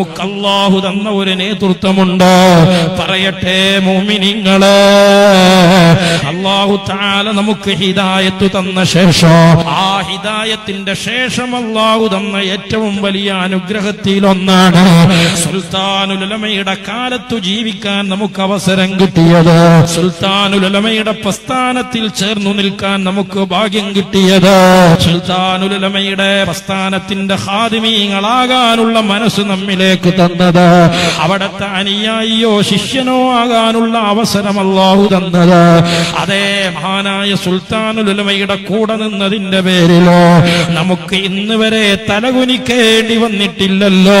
നമുക്ക് അള്ളാഹു തന്ന ഒരു നേതൃത്വമുണ്ട്. പറയട്ടെ മോമിനിങ്ങൾ. അള്ളാഹു താല നമുക്ക് ഹിദായത്ത് തന്ന ശേഷം ആ ഹിദായത്തിന്റെ ശേഷം അള്ളാഹു തന്ന ഏറ്റവും വലിയ അനുഗ്രഹത്തിലൊന്നാണ് സുൽത്താനുലമയുടെ കാലത്തു ജീവിക്കാൻ നമുക്ക് അവസരം കിട്ടിയത്. സുൽത്താനുലമയുടെ പ്രസ്ഥാനത്തിൽ ചേർന്നു നിൽക്കാൻ നമുക്ക് ഭാഗ്യം കിട്ടിയത്. സുൽത്താനുലമയുടെ പ്രസ്ഥാനത്തിന്റെ ഹാദിമീങ്ങളാകാനുള്ള മനസ്സ് നമ്മിലേക്ക് തന്നത്. അവിടുത്തെ അനുയായിയോ ശിഷ്യനോ ആകാനുള്ള അവസരം അല്ലാഹു തന്നത്. അതേ മഹാനായ സുൽത്താനുലമയുടെ കൂടെ നിന്നതിന്റെ പേരിലോ നമുക്ക് ഇന്ന് വരെ തലകുനിക്കേണ്ടി വന്നിട്ടില്ലല്ലോ.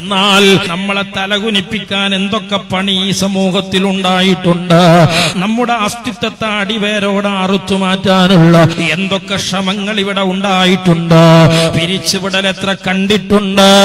എന്നാൽ നമ്മളെ തലകുനിപ്പിക്കാൻ എന്തൊക്കെ പണി ഈ സമൂഹത്തിൽ ഉണ്ടായിട്ടുണ്ട് നമ്മുടെ അസ്തിത്വത്തെ അടിവേരോടെ അറുത്തു മാറ്റാനുള്ള എന്തൊക്കെ ശ്രമങ്ങൾ ഇവിടെ ഉണ്ടായിട്ടുണ്ട്? പിരിച്ചുവിടൽ എത്ര കണ്ടിട്ടുണ്ട്?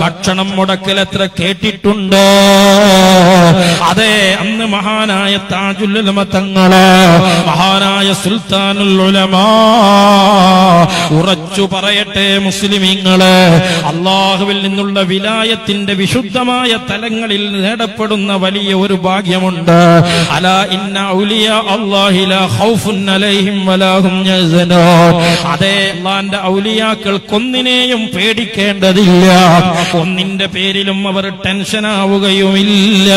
ഭക്ഷണം മുടക്കൽ എത്ര കേട്ടിട്ടുണ്ട്? അതെ അന്ന് മഹാനായ താജുല്ലുലമ തങ്ങൾ മഹാനായ സുൽത്താനുൽ ഉറച്ചു പറയട്ടെ മുസ്ലിമീങ്ങൾ അള്ളാഹുവിൽ നിന്നുള്ള വിലായത്തിന്റെ വിശുദ്ധമായ തലങ്ങളിൽ നേടപ്പെടുന്ന വലിയ ഒരു ഭാഗ്യമുണ്ട്. അല ഇന്ന ഔലിയ ഖൗഫുൻ അലൈഹിം അള്ളാന്റെ ഔലിയാക്കൾക്കൊന്നിനെയും പേടിക്കേണ്ടതില്ല. ഒന്നിന്റെ പേരിലും അവർ ടെൻഷൻ ആവുകയുമില്ല.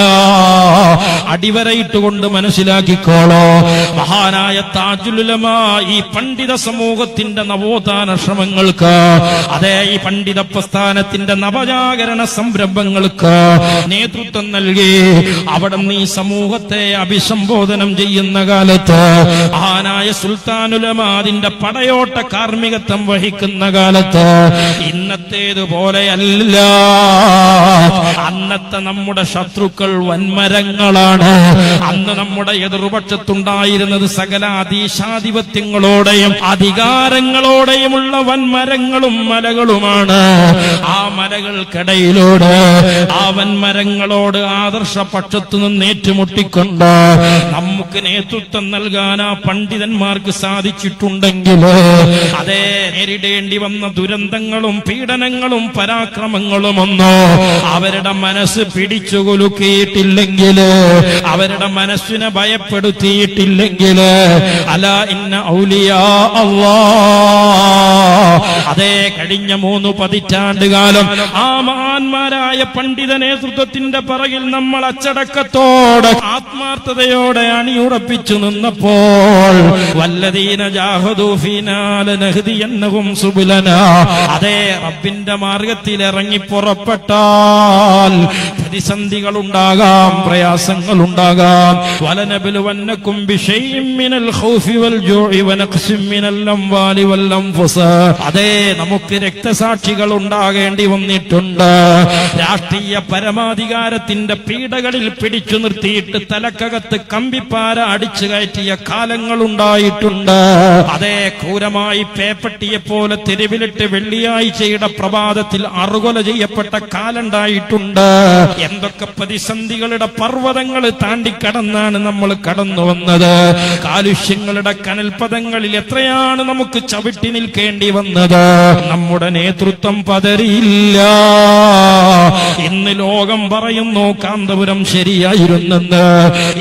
അടിവരയിട്ടുകൊണ്ട് മനസ്സിലാക്കിക്കോളോ. മഹാനായ താജുലുലമ ഈ പണ്ഡിത സമൂഹത്തിന്റെ നവോത്ഥാന ശ്രമങ്ങൾക്ക് അതേ ഈ പണ്ഡിത പ്രസ്ഥാനത്തിന്റെ നവജാഗരണ സംരംഭങ്ങൾക്ക് നേതൃത്വം നൽകി അവിടെ ഈ സമൂഹത്തെ അഭിസംബോധനം ചെയ്യുന്ന കാലത്ത് മഹാനായ സുൽത്താനുലമ അതിന്റെ പടയോട്ട കാർമ്മികത്വം വഹിക്കുന്ന കാലത്ത് ഇന്നത്തേതുപോലെയല്ല അന്നത്തെ നമ്മുടെ ശത്രുക്കൾ വൻമരങ്ങളാണ്. അന്ന് നമ്മുടെ എതിർപക്ഷത്തുണ്ടായിരുന്നത് സകല അതീശാധിപത്യങ്ങളോടെയും അധികാരങ്ങളോടെയുമുള്ള വൻമരങ്ങളും മലകളുമാണ്. ആ മലകൾക്കിടയിലൂടെ അവൻ മരങ്ങളോട് ആദർശ പക്ഷത്തു നിന്ന് ഏറ്റുമുട്ടിക്കൊണ്ട് നമുക്ക് നേതൃത്വം നൽകാൻ ആ പണ്ഡിതന്മാർക്ക് സാധിച്ചിട്ടുണ്ടെങ്കിൽ അതേ നേരിടേണ്ടി വന്ന ദുരന്തങ്ങളും പീഡനങ്ങളും പരാക്രമങ്ങളും ഒന്നോ അവരുടെ മനസ്സ് പിടിച്ചു കൊലുക്കിയിട്ടില്ലെങ്കിൽ അവരുടെ മനസ്സിനെ ഭയപ്പെടുത്തിയിട്ടില്ലെങ്കിൽ അല ഇന്ന ഔലിയാ അല്ലാ. അതേ കഴിഞ്ഞ മൂന്ന് പതിറ്റാണ്ട് കാലം ആ മഹാന്മാരായ പണ്ഡിത നേതൃത്വത്തിന്റെ പറകിൽ നമ്മൾ അച്ചടക്കത്തോടെ ആത്മാർത്ഥതയോടെ അണിയുറപ്പിച്ചു നിന്നപ്പോൾ വല്ലതീന സുബുലന. അതേ റബ്ബിന്റെ മാർഗത്തിൽ ഇറങ്ങി പുറപ്പെട്ടാൽ പ്രതിസന്ധികൾ ഉണ്ടാകാം പ്രയാസങ്ങൾ ഉണ്ടാകാം വലനബിലുവന്നക്കും മിനൽ ഖൗഫി വൽ ജൂഇ വനഖ്സിം മിനൽ വൽ അൻഫുസ് അതേ നമുക്ക് രക്തസാക്ഷികൾ ഉണ്ടാകേണ്ടി വന്നിട്ടുണ്ട് രാഷ്ട്രീയ പരമാധികാരത്തിന്റെ പീഡകളിൽ പിടിച്ചു നിർത്തിയിട്ട് തലക്കകത്ത് കമ്പിപ്പാര അടിച്ചു കയറ്റിയ കാലങ്ങളുണ്ടായിട്ടുണ്ട്. അതേ ക്രൂരമായി പേപ്പട്ടിയെ പോലെ തെരുവിലിട്ട് വെള്ളിയാഴ്ചയുടെ പ്രഭാതത്തിൽ അറുകൊല ചെയ്യപ്പെട്ട കാലുണ്ടായിട്ടുണ്ട്. എന്തൊക്കെ പ്രതിസന്ധികളുടെ പർവതങ്ങൾ താണ്ടിക്കടന്നാണ് നമ്മൾ കടന്നു വന്നത്? കാലുഷ്യങ്ങളുടെ കനൽപദങ്ങളിൽ എത്രയാണ് നമുക്ക് ചവിട്ടി നിൽക്കേണ്ടി വന്നത്? നമ്മുടെ നേതൃത്വം പതറിയില്ല. ഇന്ന് ലോകം പറയുന്നു കാന്തപുരം ശരിയായിരുന്നെന്ന്.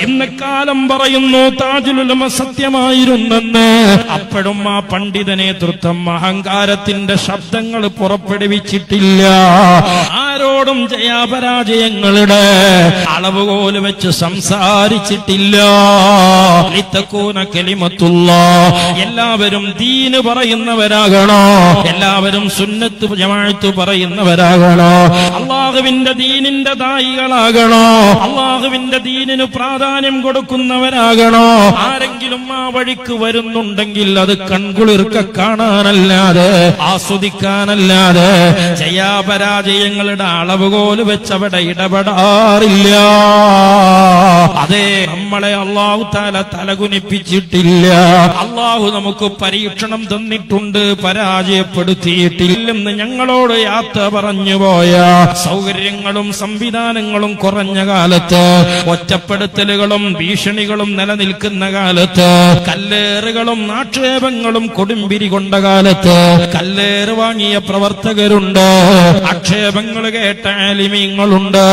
ഇന്ന് കാലം പറയുന്നു താജുലുലമ സത്യമായിരുന്നെന്ന്. അപ്പോഴും ആ പണ്ഡിത നേതൃത്വം അഹങ്കാരത്തിന്റെ ശബ്ദങ്ങൾ പുറപ്പെടുവിച്ചിട്ടില്ല. ആരോടും ജയാപരാജയങ്ങളുടെ അളവുകോൽ വെച്ച് സംസാരിച്ചിട്ടില്ല. കെളിമത്തുള്ള എല്ലാവരും ദീന് പറയുന്നവരാകണോ. എല്ലാവരും സുന്നത്ത് ജമാഅത്ത് പറയുന്നവരാകണോ അള്ളാഹുവിന്റെ ദീനിന്റെ ദായികളാകണോ? അള്ളാഹുവിന്റെ ദീനിന് പ്രാധാന്യം കൊടുക്കുന്നവരാകണോ? ആരെങ്കിലും ആ വഴിക്ക് വരുന്നുണ്ടെങ്കിൽ അത് കൺകുളിർക്ക കാണാനല്ലാതെ ആസ്വദിക്കാനല്ലാതെ ജയാപരാജയങ്ങളുടെ അളവ് അളവുകോൽ വെച്ചവിടെ ഇടപെടാറില്ല. അതെ നമ്മളെ അള്ളാഹു താല തലകുനിപ്പിച്ചിട്ടില്ല. അള്ളാഹു നമുക്ക് പരീക്ഷണം തന്നിട്ടുണ്ട് പരാജയപ്പെടുത്തിയിട്ടില്ലെന്ന് ഞങ്ങളോട് യാത്ര പറഞ്ഞു പോയ സൗകര്യങ്ങളും സംവിധാനങ്ങളും കുറഞ്ഞ കാലത്ത് ഒറ്റപ്പെടുത്തലുകളും ഭീഷണികളും നിലനിൽക്കുന്ന കാലത്ത് കല്ലേറുകളും ആക്ഷേപങ്ങളും കൊടുമ്പിരി കൊണ്ട കാലത്ത് കല്ലേറ് വാങ്ങിയ പ്രവർത്തകരുണ്ട് ആക്ഷേപങ്ങൾ കേട്ട ആലിമീങ്ങളുണ്ട്.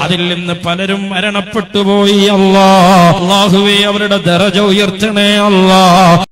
അതിൽ നിന്ന് പലരും മരണപ്പെട്ടു പോയി അല്ലാ. അള്ളാഹുവെ അവരുടെ ദറജ ഉയർത്തണേ അല്ലാ.